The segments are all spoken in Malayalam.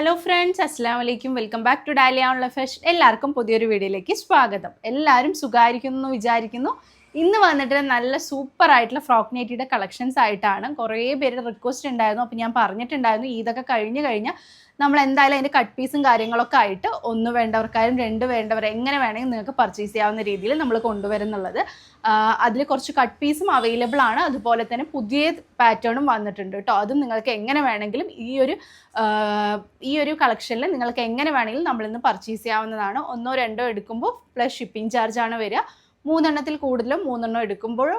ഹലോ ഫ്രണ്ട്സ് അസ്സാം വലൈക്കും welcome back to Dahlia online fashion എല്ലാവർക്കും പുതിയൊരു വീഡിയോയിലേക്ക് സ്വാഗതം. എല്ലാവരും സുഖമായിരിക്കുന്നു എന്ന് വിചാരിക്കുന്നു. ഇന്ന് വന്നിട്ട് നല്ല സൂപ്പർ ആയിട്ടുള്ള ഫ്രോക്ക് നൈറ്റിയുടെ കളക്ഷൻസ് ആയിട്ടാണ്. കുറേ പേര് റിക്വസ്റ്റ് ഉണ്ടായിരുന്നു. അപ്പോൾ ഞാൻ പറഞ്ഞിട്ടുണ്ടായിരുന്നു ഇതൊക്കെ കഴിഞ്ഞ് കഴിഞ്ഞാൽ നമ്മൾ എന്തായാലും അതിന്റെ കട്ട് പീസും കാര്യങ്ങളൊക്കെ ആയിട്ട് ഒന്ന് വേണ്ടവർക്കാരും രണ്ട് വേണ്ടവർ എങ്ങനെ വേണമെങ്കിൽ നിങ്ങൾക്ക് പർച്ചേസ് ചെയ്യാവുന്ന രീതിയിൽ നമ്മൾ കൊണ്ടുവരുന്നുള്ളത്. അതിൽ കുറച്ച് കട്ട് പീസും അവൈലബിൾ ആണ്. അതുപോലെ തന്നെ പുതിയ പാറ്റേണും വന്നിട്ടുണ്ട് കേട്ടോ. അതും നിങ്ങൾക്ക് എങ്ങനെ വേണമെങ്കിലും ഈ ഒരു ഈ ഒരു കളക്ഷനിൽ നിങ്ങൾക്ക് എങ്ങനെ വേണമെങ്കിലും നമ്മളിന്ന് പർച്ചേസ് ചെയ്യാവുന്നതാണ്. ഒന്നോ രണ്ടോ എടുക്കുമ്പോൾ പ്ലസ് ഷിപ്പിംഗ് ചാർജ് ആണ് വരിക. മൂന്നെണ്ണത്തിൽ കൂടുതലും മൂന്നെണ്ണം എടുക്കുമ്പോൾ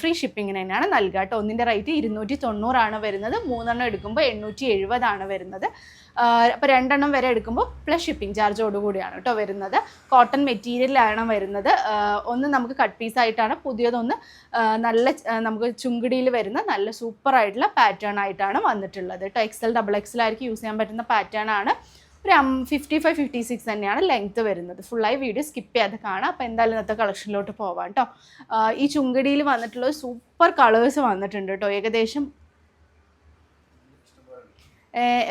ഫ്രീ ഷിപ്പിങ്ങിന് തന്നെയാണ് നൽകുക കേട്ടോ. ഒന്നിന്റെ റേറ്റ് ഇരുന്നൂറ്റി തൊണ്ണൂറാണ് വരുന്നത്. മൂന്നെണ്ണം എടുക്കുമ്പോൾ എണ്ണൂറ്റി എഴുപതാണ് വരുന്നത് അപ്പോൾ രണ്ടെണ്ണം വരെ എടുക്കുമ്പോൾ പ്ലസ് ഷിപ്പിംഗ് ചാർജോടുകൂടിയാണ് കേട്ടോ വരുന്നത്. കോട്ടൺ മെറ്റീരിയലാണ് വരുന്നത്. ഒന്ന് നമുക്ക് കട്ട് പീസ് ആയിട്ടാണ് പുതിയതൊന്ന് നല്ല നമുക്ക് ചുങ്കിടിയിൽ വരുന്ന നല്ല സൂപ്പറായിട്ടുള്ള പാറ്റേൺ ആയിട്ടാണ് വന്നിട്ടുള്ളത് കേട്ടോ. എക്സൽ ഡബിൾ എക്സൽ ആയിരിക്കും യൂസ് ചെയ്യാൻ പറ്റുന്ന പാറ്റേൺ ആണ്. ഒരു ഫിഫ്റ്റി ഫൈവ് ഫിഫ്റ്റി സിക്സ് തന്നെയാണ് ലെങ്ത് വരുന്നത്. ഫുള്ളായി വീഡിയോ സ്കിപ്പ് ചെയ്യാതെ കാണാം. അപ്പോൾ എന്തായാലും ഇന്നത്തെ കളക്ഷനിലോട്ട് പോവാം കേട്ടോ ഈ ചുങ്കടിയിൽ വന്നിട്ടുള്ള സൂപ്പർ കളേഴ്സ് വന്നിട്ടുണ്ട് കേട്ടോ ഏകദേശം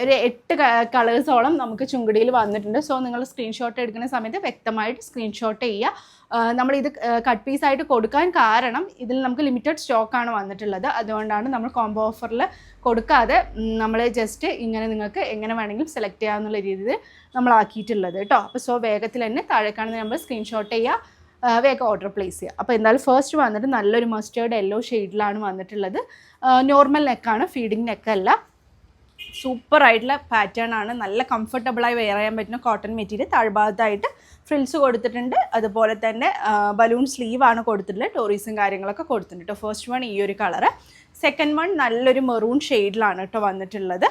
ഒരു എട്ട് കളേഴ്സോളം നമുക്ക് ചുങ്കടിയിൽ വന്നിട്ടുണ്ട്. സോ നിങ്ങൾ സ്ക്രീൻഷോട്ട് എടുക്കുന്ന സമയത്ത് വ്യക്തമായിട്ട് സ്ക്രീൻഷോട്ട് ചെയ്യുക. നമ്മൾ ഇത് കട്ട് പീസ് ആയിട്ട് കൊടുക്കാൻ കാരണം ഇതിൽ നമുക്ക് ലിമിറ്റഡ് സ്റ്റോക്കാണ് വന്നിട്ടുള്ളത്. അതുകൊണ്ടാണ് നമ്മൾ കോംബോ ഓഫറിൽ കൊടുക്കാതെ നമ്മൾ ജസ്റ്റ് ഇങ്ങനെ നിങ്ങൾക്ക് എങ്ങനെ വേണമെങ്കിലും സെലക്ട് ചെയ്യാമെന്നുള്ള രീതിയിൽ നമ്മളാക്കിയിട്ടുള്ളത് കേട്ടോ. അപ്പോൾ സോ വേഗത്തിൽ തന്നെ താഴെ കാണുന്ന നമ്പർ സ്ക്രീൻഷോട്ട് ചെയ്യുക വേഗം ഓർഡർ പ്ലേസ് ചെയ്യുക. അപ്പോൾ എന്തായാലും ഫസ്റ്റ് വന്നിട്ട് നല്ലൊരു മസ്റ്റേർഡ് യെല്ലോ ഷെയ്ഡിലാണ് വന്നിട്ടുള്ളത്. നോർമൽ നെക്കാണ് ഫീഡിങ് നെക്കല്ല സൂപ്പർ ആയിട്ടുള്ള പാറ്റേൺ ആണ്. നല്ല കംഫർട്ടബിളായി വെയർ ചെയ്യാൻ പറ്റുന്ന കോട്ടൺ മെറ്റീരിയൽ താഴ്ഭാഗത്തായിട്ട് ഫ്രിൽസ് കൊടുത്തിട്ടുണ്ട്. അതുപോലെ തന്നെ ബലൂൺ സ്ലീവ് ആണ് കൊടുത്തിട്ടുള്ളത്. ടോറീസും കാര്യങ്ങളൊക്കെ കൊടുത്തിട്ടുണ്ട് കേട്ടോ ഫസ്റ്റ് വൺ ഈ ഒരു കളറ് സെക്കൻഡ് വൺ നല്ലൊരു മെറൂൺ ഷെയ്ഡിലാണ് കേട്ടോ വന്നിട്ടുള്ളത്.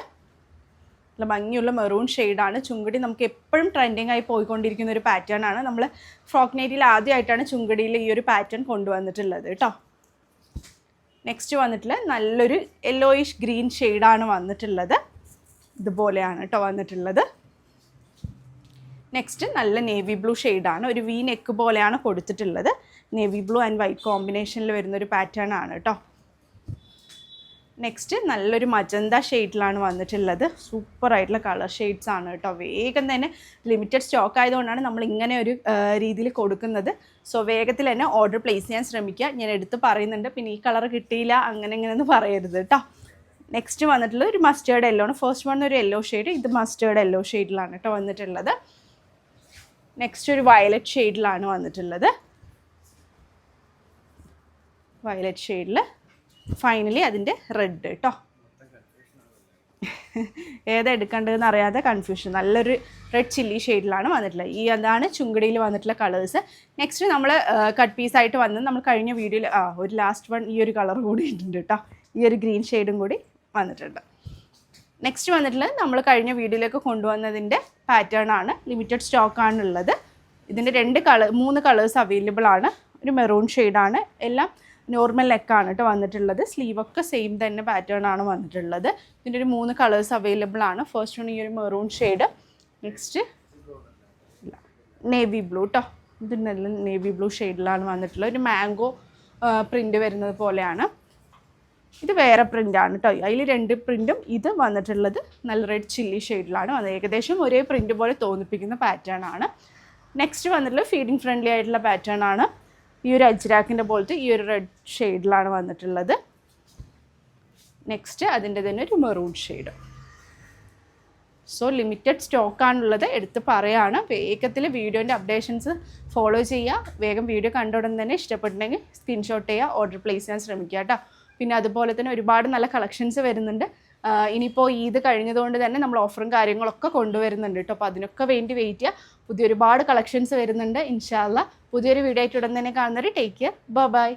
നല്ല ഭംഗിയുള്ള മെറൂൺ ഷെയ്ഡാണ് ചുങ്കടി നമുക്ക് എപ്പോഴും ട്രെൻഡിങ് ആയി പോയിക്കൊണ്ടിരിക്കുന്ന ഒരു പാറ്റേൺ ആണ്. നമ്മൾ ഫ്രോക്ക് നൈറ്റിൽ ആദ്യമായിട്ടാണ് ചുങ്കടിയിൽ ഈ ഒരു പാറ്റേൺ കൊണ്ടുവന്നിട്ടുള്ളത് കേട്ടോ നെക്സ്റ്റ് വന്നിട്ടുള്ള നല്ലൊരു യെല്ലോയിഷ് ഗ്രീൻ ഷെയ്ഡാണ് വന്നിട്ടുള്ളത്. ഇതുപോലെയാണ് കേട്ടോ വന്നിട്ടുള്ളത്. നെക്സ്റ്റ് നല്ല നേവി ബ്ലൂ ഷെയ്ഡാണ് ഒരു വി നെക്ക് പോലെയാണ് കൊടുത്തിട്ടുള്ളത്. നേവി ബ്ലൂ ആൻഡ് വൈറ്റ് കോമ്പിനേഷനിൽ വരുന്ന ഒരു പാറ്റേൺ ആണ് കേട്ടോ നെക്സ്റ്റ് നല്ലൊരു മജന്ത ഷെയ്ഡിലാണ് വന്നിട്ടുള്ളത്. സൂപ്പർ ആയിട്ടുള്ള കളർ ഷെയ്ഡ്സ് ആണ് കേട്ടോ വേഗം തന്നെ ലിമിറ്റഡ് സ്റ്റോക്ക് ആയതുകൊണ്ടാണ് നമ്മൾ ഇങ്ങനെ ഒരു രീതിയിൽ കൊടുക്കുന്നത്. സോ വേഗത്തിൽ തന്നെ ഓർഡർ പ്ലേസ് ചെയ്യാൻ ശ്രമിക്കുക ഞാൻ എടുത്ത് പറയുന്നുണ്ട്. പിന്നെ ഈ കളർ കിട്ടിയില്ല അങ്ങനെ ഇങ്ങനെയൊന്നും പറയരുത് കേട്ടോ നെക്സ്റ്റ് വന്നിട്ടുള്ളത് ഒരു മസ്റ്റേർഡ് യെല്ലോ ആണ്. ഫസ്റ്റ് വൺ ഒരു യെല്ലോ ഷെയ്ഡ് ഇത് മസ്റ്റേർഡ് യെല്ലോ ഷെയ്ഡിലാണ് കേട്ടോ വന്നിട്ടുള്ളത്. നെക്സ്റ്റ് ഒരു വയലറ്റ് ഷെയ്ഡിലാണ് വന്നിട്ടുള്ളത്. വയലറ്റ് ഷെയ്ഡിൽ ഫൈനലി അതിന്റെ റെഡ് കേട്ടോ ഏതാ എടുക്കേണ്ടതെന്ന് അറിയാതെ കൺഫ്യൂഷൻ നല്ലൊരു റെഡ് ചില്ലി ഷെയ്ഡിലാണ് വന്നിട്ടുള്ളത്. ഈ അതാണ് ചുങ്കടിയിൽ വന്നിട്ടുള്ള കളേഴ്സ് നെക്സ്റ്റ് നമ്മൾ കട്ട് പീസായിട്ട് വന്നത് നമ്മൾ കഴിഞ്ഞ വീഡിയോയിൽ ഒരു ലാസ്റ്റ് വൺ ഈ ഒരു കളർ കൂടി ഇട്ടിട്ടുണ്ട് കേട്ടോ ഈ ഒരു ഗ്രീൻ ഷെയ്ഡും കൂടി വന്നിട്ടുണ്ട്. നെക്സ്റ്റ് വന്നിട്ടുള്ളത് നമ്മൾ കഴിഞ്ഞ വീഡിയോയിലേക്ക് കൊണ്ടുവന്നതിന്റെ പാറ്റേൺ ആണ്. ലിമിറ്റഡ് സ്റ്റോക്കാണുള്ളത് ഇതിന്റെ രണ്ട് കളർ മൂന്ന് കളേഴ്സ് അവൈലബിൾ ആണ്. ഒരു മെറൂൺ ഷെയ്ഡാണ് എല്ലാം നോർമൽ നെക്കാണ് കേട്ടോ വന്നിട്ടുള്ളത്. സ്ലീവൊക്കെ സെയിം തന്നെ പാറ്റേൺ ആണ് വന്നിട്ടുള്ളത്. ഇതിന്റെ ഒരു മൂന്ന് കളേഴ്സ് അവൈലബിൾ ആണ്. ഫസ്റ്റ് വൺ ഈ ഒരു maroon shade next navy blue കേട്ടോ ഇത് നല്ല നേവി ബ്ലൂ ഷെയ്ഡിലാണ് വന്നിട്ടുള്ളത്. ഒരു മാംഗോ പ്രിന്റ് വരുന്നത് പോലെയാണ്. ഇത് വേറെ പ്രിന്റാണ് കേട്ടോ അതിൽ രണ്ട് പ്രിന്റും ഇത് വന്നിട്ടുള്ളത് നല്ല റെഡ് ചില്ലി ഷെയ്ഡിലാണ് വന്നത് ഏകദേശം ഒരേ പ്രിന്റ് പോലെ തോന്നിപ്പിക്കുന്ന പാറ്റേൺ ആണ്. നെക്സ്റ്റ് വന്നിട്ടുള്ള ഫീഡിങ് ഫ്രണ്ട്ലി ആയിട്ടുള്ള പാറ്റേൺ ആണ്. ഈ ഒരു അജ്രാക്കിന്റെ പോലത്തെ ഈ ഒരു റെഡ് ഷെയ്ഡിലാണ് വന്നിട്ടുള്ളത്. നെക്സ്റ്റ് അതിന്റെ തന്നെ ഒരു മെറൂൺ ഷെയ്ഡ് സോ ലിമിറ്റഡ് സ്റ്റോക്കാണുള്ളത് എടുത്ത് പറയാണ്. വേഗത്തിൽ വീഡിയോന്റെ അപ്ഡേഷൻസ് ഫോളോ ചെയ്യുക. വേഗം വീഡിയോ കണ്ട ഉടൻ തന്നെ ഇഷ്ടപ്പെട്ടിട്ടുണ്ടെങ്കിൽ സ്ക്രീൻഷോട്ട് ചെയ്യുക ഓർഡർ പ്ലേസ് ചെയ്യാൻ ശ്രമിക്കുക കേട്ടോ പിന്നെ അതുപോലെ തന്നെ ഒരുപാട് നല്ല കളക്ഷൻസ് വരുന്നുണ്ട്. ഇനിയിപ്പോൾ ഈദ് കഴിഞ്ഞതുകൊണ്ട് തന്നെ നമ്മൾ ഓഫറും കാര്യങ്ങളൊക്കെ കൊണ്ടുവരുന്നുണ്ട് കേട്ടോ. അപ്പോൾ അതിനൊക്കെ വേണ്ടി വെയിറ്റ് ചെയ്യുക പുതിയ ഒരുപാട് കളക്ഷൻസ് വരുന്നുണ്ട് ഇൻഷാല്ല പുതിയൊരു വീഡിയോ ആയിട്ട് ഉടൻ തന്നെ കാണുന്നവർ ടേക്ക് കെയർ ബൈ